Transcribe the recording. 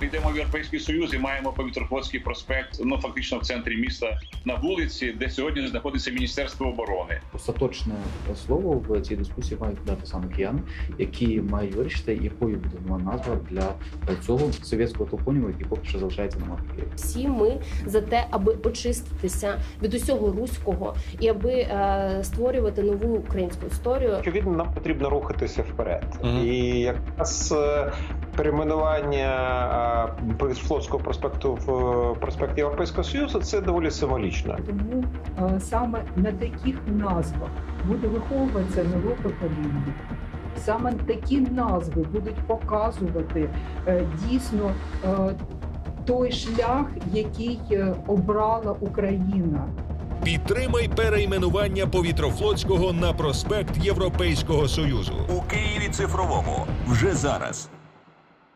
Йдемо в Європейський Союз і маємо повітрофлотський проспект, ну фактично в центрі міста на вулиці, де сьогодні знаходиться Міністерство оборони. Остаточне слово в цій дискусії мають дати саме кияни, які мають вирішити, якою буде нова назва для цього совєтського топоніму, який поки що залишається на мапі Всі ми за те, аби очиститися від усього руського і аби е, створювати нову українську історію. Очевидно, нам потрібно рухатися вперед. Мгм. І якраз е, перейменування Флотського проспекту в е, проспект Європейського Союзу це доволі символічно. Тому е, саме на таких назвах буде виховуватися нове покоління. Саме такі назви будуть показувати е, дійсно той шлях, який обрала Україна. Підтримай перейменування повітрофлотського на проспект Європейського Союзу. у Києві цифровому вже зараз.